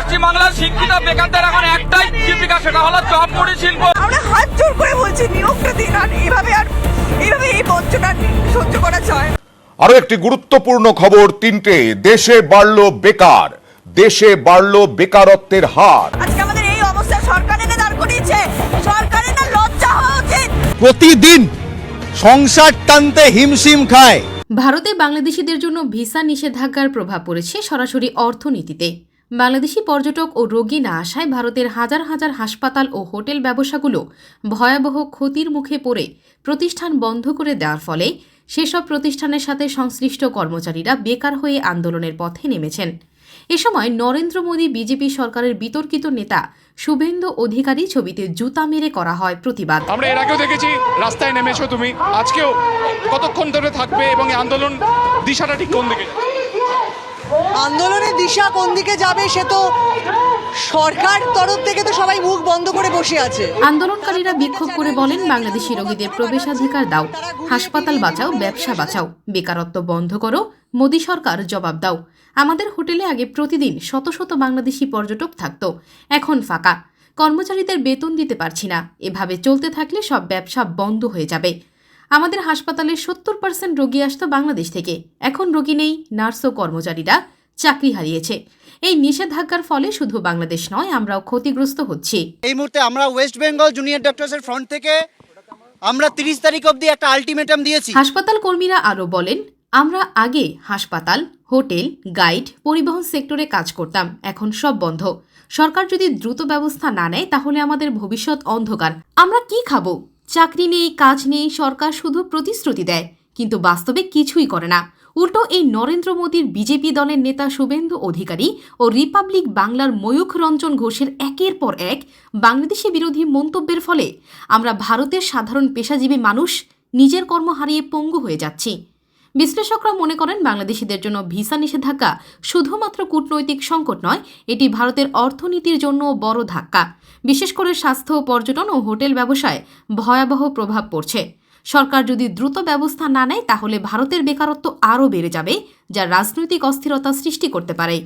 পশ্চিমবাংলার শিক্ষিত বেকারদের এখন একটাই জীবিকা সেটা হলো চপমুড়ি শিল্প। আমরা হাত জোর করে বলছি নিয়োগটা দিন আর এইভাবে আর এইভাবে এই বঞ্চনা সহ্য করা যায়। আরও একটি গুরুত্বপূর্ণ খবর তিনটে দেশে বাড়ল বেকার দেশে বাড়ল বেকারত্বের হার। আজকে আমাদের এই অবস্থা সরকার এনে দাঁড় করিয়েছে সরকারের না লজ্জা হওয়া উচিত। প্রতিদিন সংসার টানতে হিমশিম খায়। ভারতে বাংলাদেশিদের জন্য ভিসা নিষেধাজ্ঞার প্রভাব পড়েছে সরাসরি অর্থনীতিতে। বাংলাদেশি পর্যটক ও রোগী না আসায় ভারতের হাজার হাজার হাসপাতাল ও হোটেল ব্যবসাগুলো ভয়াবহ ক্ষতির মুখে পড়ে প্রতিষ্ঠান বন্ধ করে দেওয়ার ফলে সেসব প্রতিষ্ঠানের সাথে সংশ্লিষ্ট কর্মচারীরা বেকার হয়ে আন্দোলনের পথে নেমেছেন। এ সময় নরেন্দ্র মোদী বিজেপি সরকারের বিতর্কিত নেতা শুভেন্দু অধিকারী ছবিতে জুতা মেরে করা হয় প্রতিবাদ। আমরা এর আগেও দেখেছি, রাস্তায় নেমেছো তুমি। আজকেও কতক্ষণ ধরে থাকবে এবং আন্দোলন দিশাটা ঠিক কোন দিকে? আন্দোলনের দিশা কোন দিকে যাবে সে তো সরকার তরফ থেকে তো সবাই মুখ বন্ধ করে বসে আছে। আন্দোলনকারীরা বিক্ষোভ করে বলেন, বাংলাদেশি রোগীদের প্রবেশাধিকার দাও, হাসপাতাল বাঁচাও, ব্যবসা বাঁচাও, বেকারত্ব বন্ধ করো, মোদী সরকার জবাব দাও। আমাদের হোটেলে আগে প্রতিদিন শত শত বাংলাদেশি পর্যটক থাকতো, এখন ফাঁকা। কর্মচারীদের বেতন দিতে পারছি না, এভাবে চলতে থাকলে সব ব্যবসা বন্ধ হয়ে যাবে। আমাদের হাসপাতালে সত্তর পার্সেন্ট রোগী আসতো বাংলাদেশ থেকে। এখন রোগী নেই নার্স ও কর্মচারীরা চাকরি হারিয়েছে। এই নিষেধাজ্ঞার ফলে শুধু বাংলাদেশ নয় আমরাও ক্ষতিগ্রস্ত হচ্ছি। এই মুহূর্তে আমরা ওয়েস্ট বেঙ্গল জুনিয়র ডক্টরসের ফ্রন্ট থেকে আমরা তিরিশ তারিখ অবধি একটা আলটিমেটাম দিয়েছি। হাসপাতাল কর্মীরা আরও বলেন আমরা আগে হাসপাতাল হোটেল গাইড পরিবহন সেক্টরে কাজ করতাম এখন সব বন্ধ। সরকার যদি দ্রুত ব্যবস্থা না নেয় তাহলে আমাদের ভবিষ্যৎ অন্ধকার। আমরা কি খাব? চাকরি নেই, কাজ নেই, সরকার শুধু প্রতিশ্রুতি দেয়, কিন্তু বাস্তবে কিছুই করে না। উল্টো এই নরেন্দ্র মোদীর বিজেপি দলের নেতা শুভেন্দু অধিকারী ও রিপাবলিক বাংলার ময়ূখ রঞ্জন ঘোষের একের পর এক বাংলাদেশি বিরোধী মন্তব্যের ফলে আমরা ভারতের সাধারণ পেশাজীবী মানুষ, নিজের কর্ম হারিয়ে পঙ্গু হয়ে যাচ্ছি। বিশ্লেষকরা মনে করেন বাংলাদেশিদের জন্য ভিসা নিষেধাজ্ঞা শুধুমাত্র কূটনৈতিক সংকট নয়, এটি ভারতের অর্থনীতির জন্য বড় ধাক্কা। বিশেষ করে স্বাস্থ্য, পর্যটন ও হোটেল ব্যবসায় ভয়াবহ প্রভাব পড়ছে। সরকার যদি দ্রুত ব্যবস্থা না নেয়, তাহলে ভারতের বেকারত্ব আরও বেড়ে যাবে, যা রাজনৈতিক অস্থিরতা সৃষ্টি করতে পারে।